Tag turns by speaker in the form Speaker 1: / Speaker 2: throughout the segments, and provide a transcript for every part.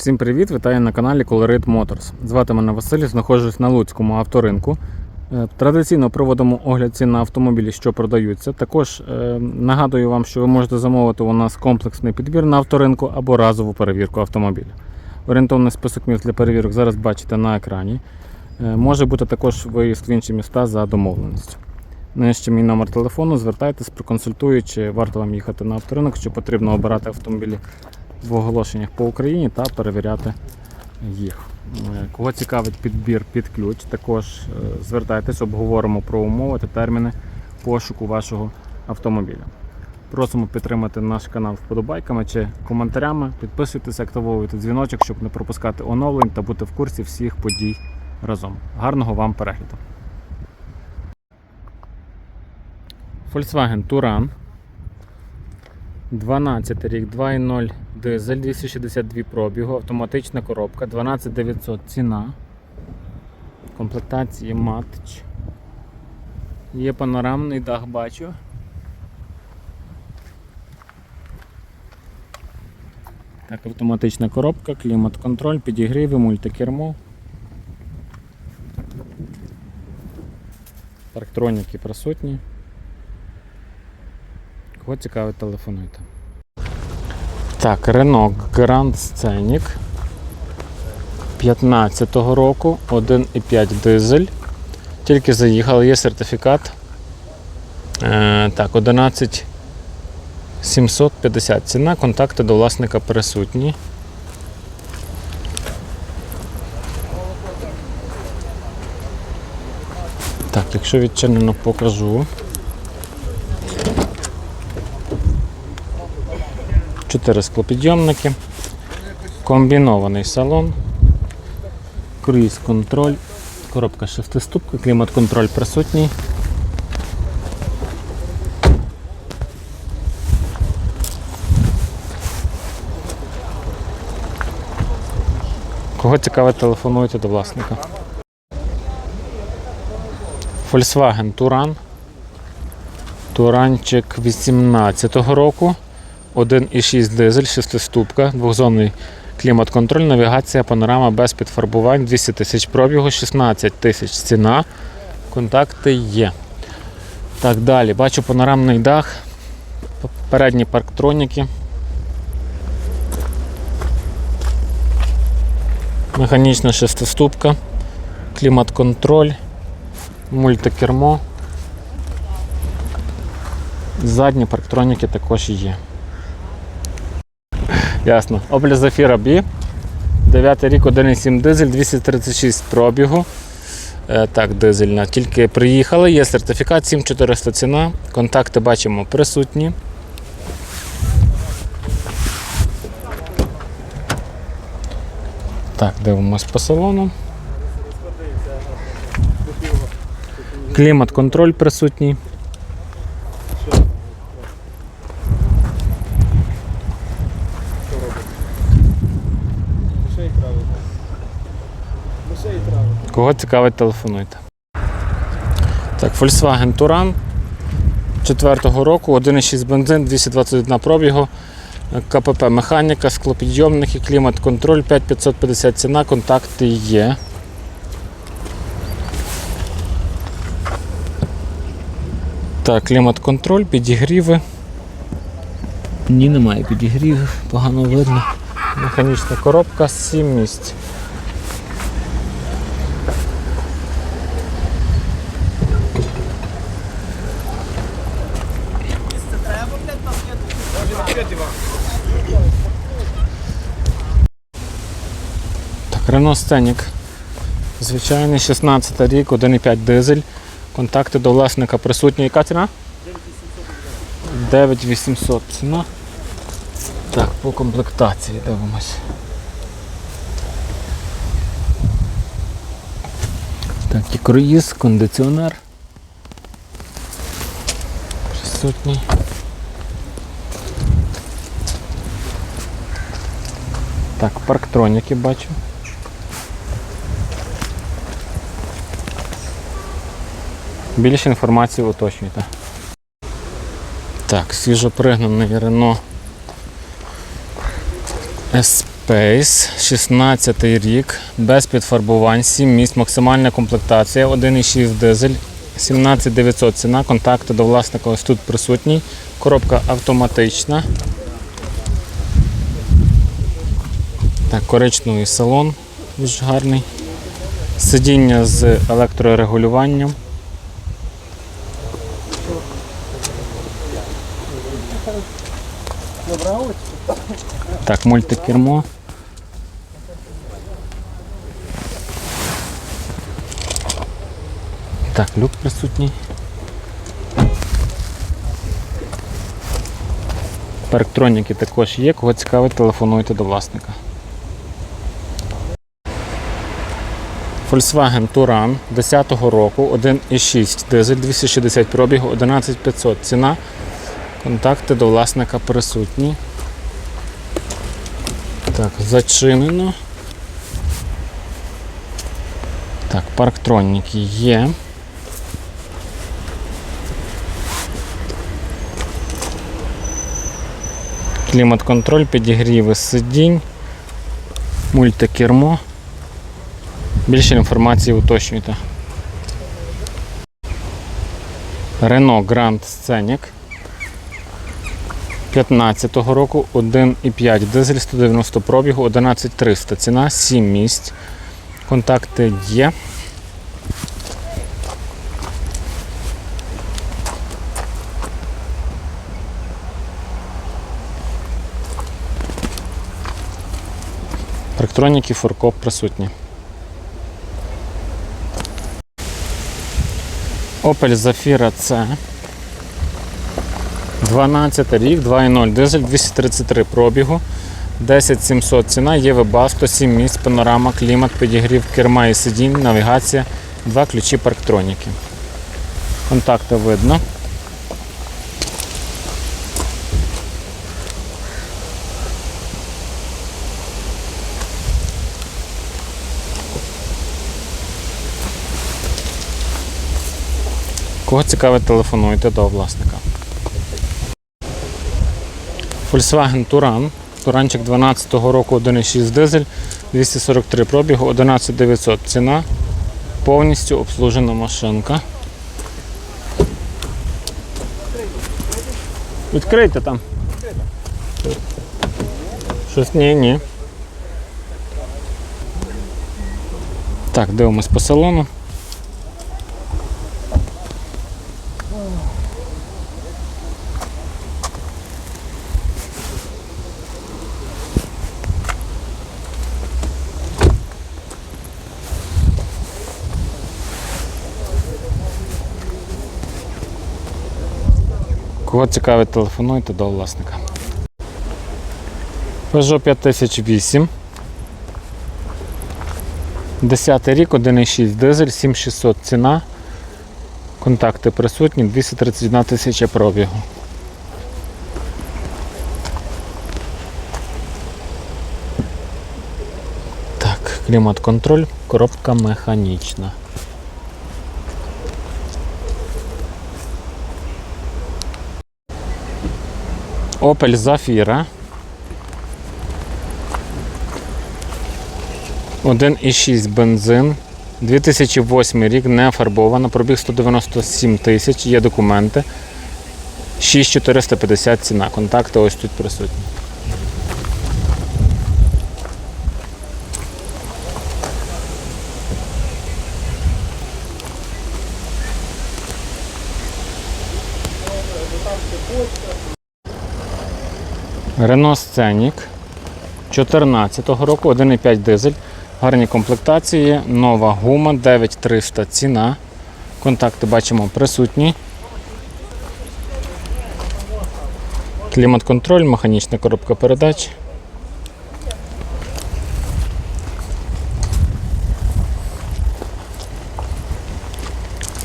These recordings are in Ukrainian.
Speaker 1: Всім привіт! Вітаю на каналі Colorit Motors. Звати мене Василь, знаходжусь на Луцькому авторинку. Е, Традиційно проводимо огляд цін на автомобілі, що продаються. Також е, нагадую вам, що ви можете замовити у нас комплексний підбір на авторинку або разову перевірку автомобіля. Орієнтовний список міст для перевірок зараз бачите на екрані. Е, Може бути також виїзд в інші міста за домовленістю. Нижче мій номер телефону, звертайтесь, проконсультую, чи варто вам їхати на авторинок, чи потрібно обирати автомобілі в оголошеннях по Україні та перевіряти їх. Е, Кого цікавить підбір під ключ, також е, звертайтесь, обговоримо про умови та терміни пошуку вашого автомобіля. Просимо підтримати наш канал вподобайками чи коментарями. Підписуйтесь, активовуйте дзвіночок, щоб не пропускати оновлень та бути в курсі всіх подій разом. Гарного вам перегляду! Volkswagen Touran 12 рік, 2.0 дизель, 262 пробігу, автоматична коробка, 12900 ціна. Комплектації матч. Є панорамний дах, бачу. Так, автоматична коробка, клімат-контроль, підігріви, мультикермо. Парктроніки присутні. Кого цікавить, телефонуйте. Так, Renault Grand Scenic 15-го року, 1,5 дизель. Тільки заїхали, є сертифікат. Е, так, 11 750 ціна, контакти до власника присутні. Так, якщо відчинено, покажу. Чотири склопідйомники, комбінований салон, круїз контроль, коробка шестиступка, клімат-контроль присутній. Кого цікавить, телефонуйте до власника. Volkswagen Touran. Туранчик 18-го року. 1,6 дизель, 6-ступка, двохзонний клімат-контроль, навігація, панорама без підфарбувань, 200 тисяч пробігу, 16 тисяч ціна. Контакти є. Так, далі. Бачу панорамний дах, передні парктроніки. Механічна шестиступка, клімат-контроль, мультикермо. Задні парктроніки також є. Ясно. Opel Zafira B. 9 рік, 1,7 дизель, 236 пробігу. Е, так, дизельна. Тільки приїхали, є сертифікат, 7400 ціна. Контакти бачимо присутні. Так, дивимось по салону. Клімат-контроль присутній. Кого цікавить, телефонуйте. Так, Volkswagen Touran 4-го року, 1,6 бензин, 221 пробігу, КПП механіка, склопідйомники, клімат-контроль, 5550 ціна, контакти є. Так, клімат-контроль, підігріви. Ні, немає підігрівів, погано видно. Механічна коробка, 7 місць. Renault Scenic. Звичайний 16 рік, 1,5 дизель. Контакти до власника присутні. Яка ціна? 9800 ціна. Так, по комплектації дивимось. Так, і круїз, кондиціонер. Присутній. Так, парктроніки бачу. Більше інформації уточнюйте. Так, свіжопригнаний SP Space, 16 рік, без підфарбувань, 7 місць, максимальна комплектація, 1,6 дизель, 17900 ціна, контакти до власника ось тут присутній. Коробка автоматична. Так, коричневий салон, дуже гарний. Сидіння з електрорегулюванням. Так, мультикермо. Так, люк присутній. Парктроніки також є. Кого цікавить, телефонуйте до власника. Volkswagen Touran 10-го року, 1,6 дизель, 260 пробігу, 11500 ціна. Контакти до власника присутні. Так, зачинено. Так, парктроніки є. Клімат-контроль, підігріви сидінь, мультикермо. Більше інформації уточнюйте. Renault Grand Scenic 15-го року 1,5 дизель 190 пробігу 11300. Ціна 7 місць. Контакти є. Електроніки фуркоп присутні. Opel Zafira C 12 рік, 2.0 дизель, 233 пробігу, 10700 ціна, є Webasto, 7 місць, панорама, клімат, підігрів керма і сидінь, навігація, два ключі парктроніки. Контакти видно. Кого цікавить, телефонуйте до власника. Volkswagen Touran. Туранчик 12-го року 1,6 дизель, 243 пробігу, 11900 ціна. Повністю обслужена машинка. Відкрийте там. Щось ні, ні. Так, дивимось по салону. Цікавить, телефонуйте до власника. Peugeot 5008. 10 рік, 1,6 дизель, 7600 ціна. Контакти присутні, 231 тисяча пробігу. Так, клімат-контроль, коробка механічна. Opel Zafira. 1,6 бензин. 2008 рік не фарбована, пробіг 197 тисяч, є документи. 6450 ціна. Контакти ось тут присутні. Renault Scenic 14-го року, 1,5 дизель, гарні комплектації, нова гума, 9300 ціна. Контакти бачимо присутні. Клімат-контроль, механічна коробка передач.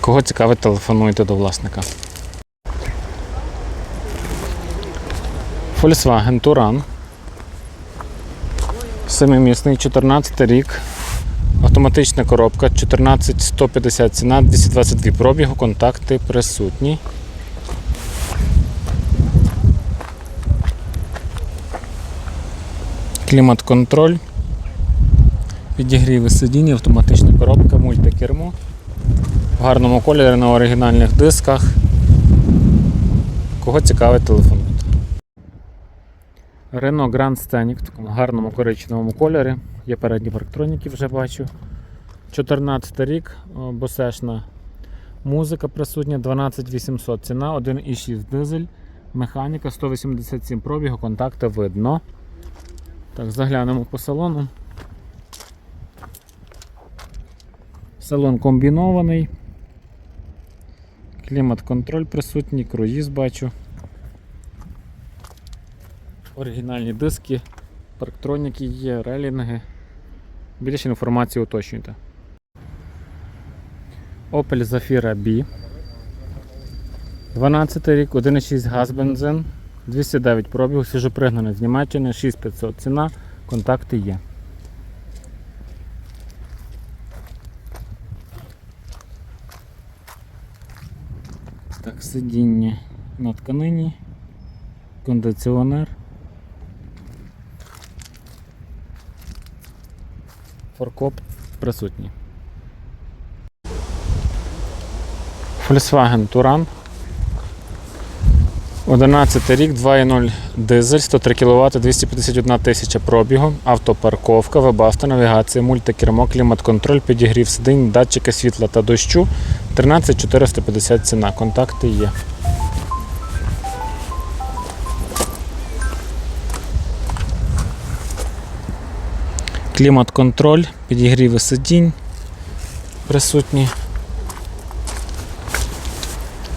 Speaker 1: Кого цікавить, телефонуйте до власника. Volkswagen Touran. Семимісний, 14 рік. Автоматична коробка, 14150 ціна, 222 пробігу, контакти присутні. Клімат-контроль. Підігріви сидіння, автоматична коробка, мультикермо. В гарному кольорі на оригінальних дисках. Кого цікавить телефонуйте. Renault Grand Scenic в такому гарному коричневому кольорі. Є передні парктроніки, вже бачу. 14 рік, босешна музика присутня, 12800 ціна, 1,6 дизель, механіка, 187 пробігу, контакти видно. Так, заглянемо по салону. Салон комбінований. Клімат-контроль присутній, круїз бачу. Оригінальні диски, парктроніки є, релінги. Більше інформації уточнюйте. Opel Zafira B. 12 рік, 1,6 газ бензин, 209 пробігу, свіжопригнаний з Німеччини, 6500 ціна, контакти є. Так, сидіння на тканині, кондиціонер. Форкоп присутній. Volkswagen Touran. 11 рік, 2.0 дизель, 103 кВт, 251 тисяча пробігу, автопарковка, вебаста, навігація, мультикермо, клімат-контроль, підігрів сидінь, датчики світла та дощу. 13 450 ціна. Контакти є. Клімат-контроль, підігріви сидінь присутні.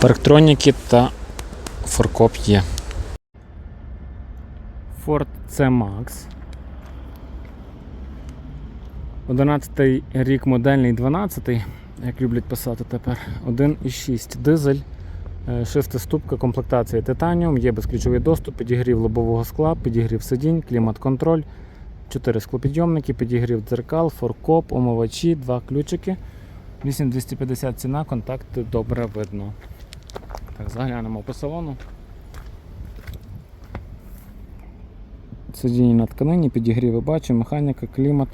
Speaker 1: Парктроніки та форкоп є. Ford C-Max. 11 рік модельний 12, як люблять писати тепер. 1,6 дизель, е, шестиступка, комплектація титаніум, є безключовий доступ, підігрів лобового скла, підігрів сидінь, клімат-контроль, 4 склопідйомники, підігрів дзеркал, форкоп, омивачі, 2 ключики. 8250 ціна, контакти добре видно. Так, заглянемо по салону. Сидіння на тканині, підігріви бачимо, механіка, клімат.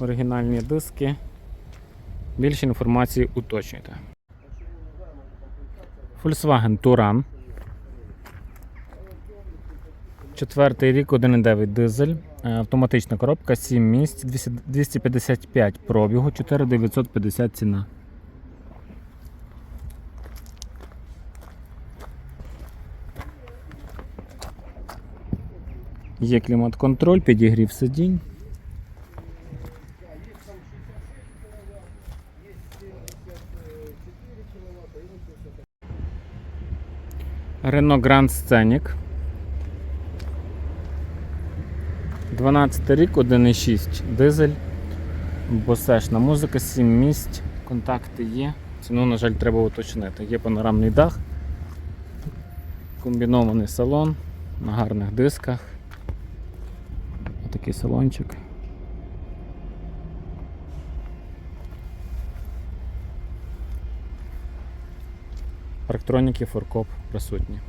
Speaker 1: Оригінальні диски. Більше інформації уточнюйте. Volkswagen Touran. Четвертий рік, 1,9 дизель, е, автоматична коробка, 7 місць, 200 255 пробігу, 4950 ціна. Є клімат-контроль, підігрів сидінь. Renault Grand Scenic. 12 рік, 1,6 дизель. Босешна музика, 7 місць, контакти є. Ціну, на жаль, треба уточнити. Є панорамний дах, комбінований салон на гарних дисках. Такий салончик. Парктроніки, форкоп присутні.